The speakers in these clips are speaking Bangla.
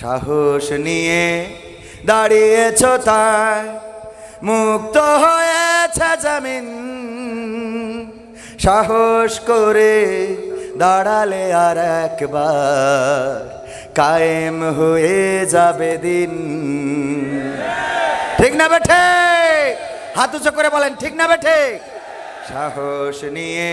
সাহস নিয়ে দাঁড়িয়েছ তাই মুক্ত হয়েছে জামিন। সাহস করে দাঁড়ালে আর একবার কায়েম হয়ে যাবে দিন। ঠিক না বেঠে? হাত করে বলেন, ঠিক না বেঠে? সাহস নিয়ে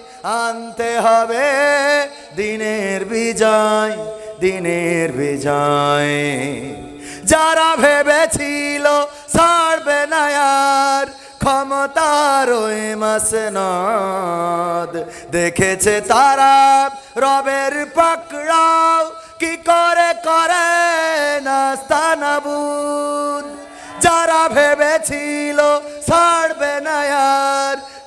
আনতে হবে দিনের বিজয় দিনের বিজয়। যারা ভেবেছিল ছাড়বে না ক্ষমতার ওই মাসনদ দেখেছে তারা রবের পাকড়াও, কি করে করে নাস্তানাবুদ যারা ভেবেছিল ছাড়বে না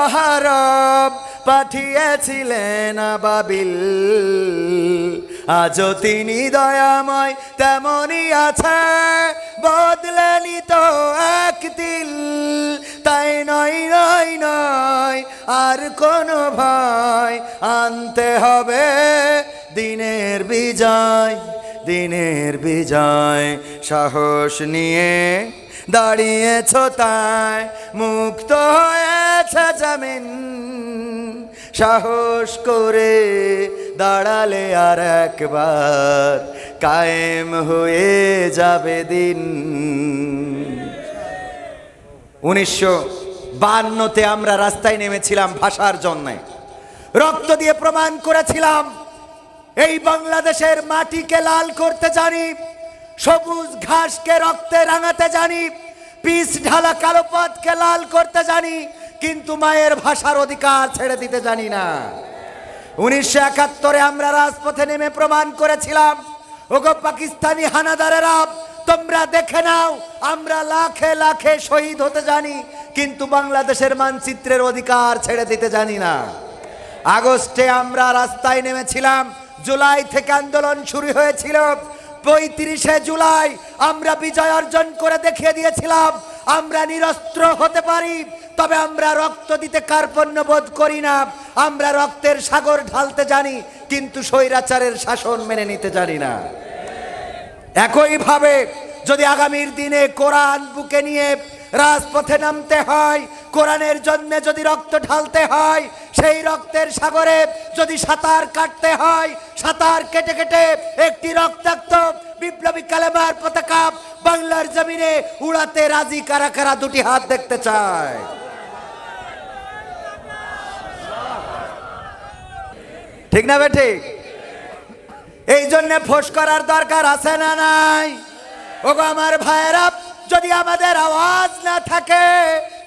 মহারব পাঠিয়েছিলেন আবাবিল। আজও তিনি দয়াময় তেমনই আছে, বদলেনি তো এক দিল। তাই নয় নয় নয়, আর কোনো ভয় আনতে হবে। দিনের বিজয় দিনের বিজয়, সাহস নিয়ে দাঁড়িয়েছ তাই মুক্ত হয়েছে জামিন। সাহস করে দাঁড়ালে আর একবার কায়েম হয়ে যাবে দিন। উনিশশো বান্নতে আমরা রাস্তায় নেমেছিলাম ভাষার জন্যে। রক্ত দিয়ে প্রমাণ করেছিলাম, এই বাংলাদেশের মাটিকে লাল করতে জানি, সবুজ ঘাসকে রক্তে রাঙাতে জানি পিস ঢালা কালো পথকে লাল করতে জানি কিন্তু মায়ের ভাষার অধিকার ছেড়ে দিতে জানি না। উনিশশো একাত্তরে আমরা রাজপথে নেমে প্রমাণ করেছিলাম, ওগো পাকিস্তানি হানাদারেরা, তোমরা দেখে নাও, আমরা লাখে লাখে শহীদ হতে জানি, কিন্তু বাংলাদেশের মানচিত্রের অধিকার ছেড়ে দিতে জানি না। আগস্টে আমরা রাস্তায় নেমেছিলাম, জুলাই থেকে আন্দোলন শুরু হয়েছিল, পঁয়ত্রিশে জুলাই আমরা বিজয় অর্জন করে দেখিয়ে দিয়েছিলাম, আমরা নিরস্ত্র হতে পারি তবে আমরা রক্ত দিতে কার্পণ্য বোধ করি না। আমরা রক্তের সাগর ঢালতে জানি, কিন্তু স্বৈরাচারের শাসন মেনে নিতে জানি না। একইভাবে যদি আগামীর দিনে কোরআন বুকে নিয়ে রাজপথে নামতে হয়, কোরআনের জন্য যদি রক্ত ঢালতে হয়, সেই রক্তের সাগরে যদি সাঁতার কাটতে হয়, সাঁতার কেটে কেটে একটি রক্তাক্ত বিপ্লবী কালেমার পতাকা বাংলার জমিনে উড়াতে রাজি কারা কারা দুটি হাত দেখতে চায়? ঠিক না বেঠিক এই জন্য ফোস করার দরকার আছে না নাই? ওগো আমার ভাইয়েরা, যদি আমাদের আওয়াজ না থাকে,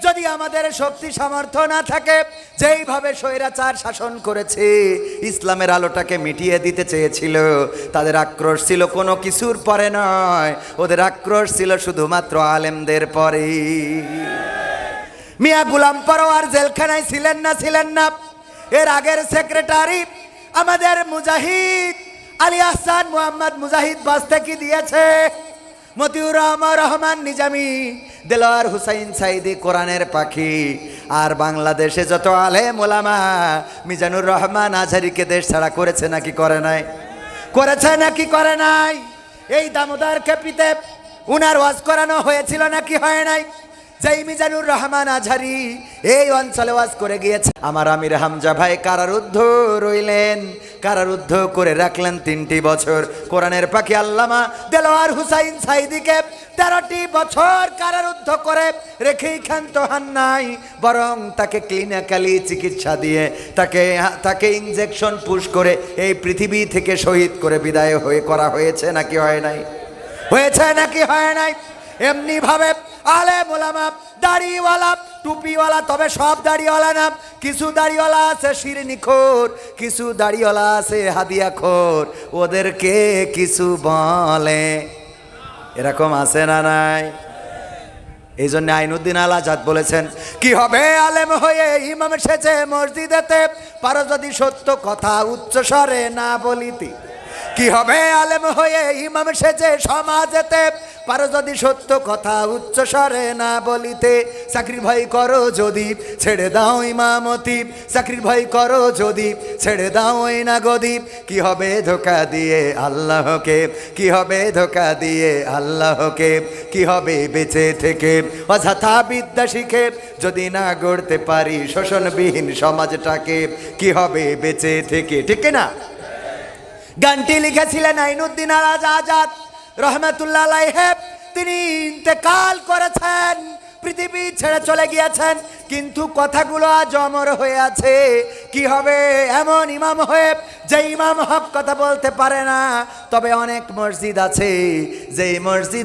যদি আমাদের শক্তি সামর্থ্য না থাকে, যেইভাবে স্বৈরাচার শাসন করেছে, ইসলামের আলোটাকে মিটিয়ে দিতে চেয়েছিল, তাদের আক্রোশ ছিল কোনো কিছুর পরে নয়। ওদের আক্রোশ ছিল শুধুমাত্র আলেমদের পরে মিয়া গুলাম পরোয়ার জেলখানায় ছিলেন না ছিলেন না। এর আগের সেক্রেটারি আমাদের মুজাহিদ আলী আহসান মোহাম্মদ মুজাহিদ বাস্তে কি দিয়েছে? মতিউর রহমান রহমান নিজামি, দেলোয়ার হুসাইন সাইদি কোরআনের পাখি। আর বাংলাদেশে যত আলে মোলামা মিজানুর রহমান আজহারিকে দেশ ছাড়া করেছে নাকি করে নাই? করেছে নাকি করে নাই? এই দামোদর খেপিতে উনার ওয়াজ করানো হয়েছিল নাকি হয় নাই? যেই মিজানুর রহমান আঝারি এই অঞ্চলে ওয়াজ করে গিয়েছে। আমার আমির হামজা ভাই কারারুদ্ধ রইলেন। কারারুদ্ধ করে রাখলেন তিনটি বছর। কোরআনের পাখি আল্লামা দেলোয়ার হুসাইন সাইদিকে তেরোটি বছর কারারুদ্ধ করে রেখেই ক্ষান্ত হান নাই, বরং তাকে ক্লিনিক্যালি চিকিৎসা দিয়ে তাকে তাকে ইনজেকশন পুশ করে এই পৃথিবী থেকে শহীদ করে বিদায় হয়ে করা হয়েছে নাকি হয় নাই? হয়েছে নাকি হয় নাই? এমনি ভাবে আলে মোলামা, দাড়িওয়ালা, টুপিওয়ালা, তবে সব দাড়িওয়ালা না। কিছু দাড়িওয়ালা আছে শিরনিখোর কিছু দাড়িওয়ালা আছে হাদিয়াখোর ওদেরকে কিছু বলে। এরকম আছে না নাই? এই জন্য আইনুদ্দিন আল আজাদ বলেছেন, কি হবে আলেম হয়ে ইমাম সেজে মসজিদেতে? পারো যদি সত্য কথা উচ্চস্বরে না বলিতি। কি হবে আলেম হয়ে ইমাম সেজে সমাজেতে? পারো যদি সত্য কথা উচ্চ স্বরে না বলিতে, চাকরির ভয় করো যদি, ছেড়ে দাও ইমামতি। চাকরির ভয় করো যদি, ছেড়ে দাও ওই না গদীপ কি হবে ধোকা দিয়ে আল্লাহকে? কি হবে ধোকা দিয়ে আল্লাহকে? কি হবে বেঁচে থেকে? অযথা বিদ্যা শিখে যদি না গড়তে পারি শোষণবিহীন সমাজটাকে, কি হবে বেঁচে থেকে? ঠিক না গানটি লিখেছিলেন আইনুদ্দিন আলাজ আজাদ। রহমতুল্লাহ লাইহেব তিনি ইন্তেকাল করেছেন, পৃথিবী ছেড়ে চলে গিয়েছেন, কিন্তু কথাগুলো আজ অমর হয়ে আছে। কি হবে এমন ইমাম হয়ে যে ইমাম হক কথা বলতে পারে না, তবে অনেক মসজিদ আছে যে মসজিদ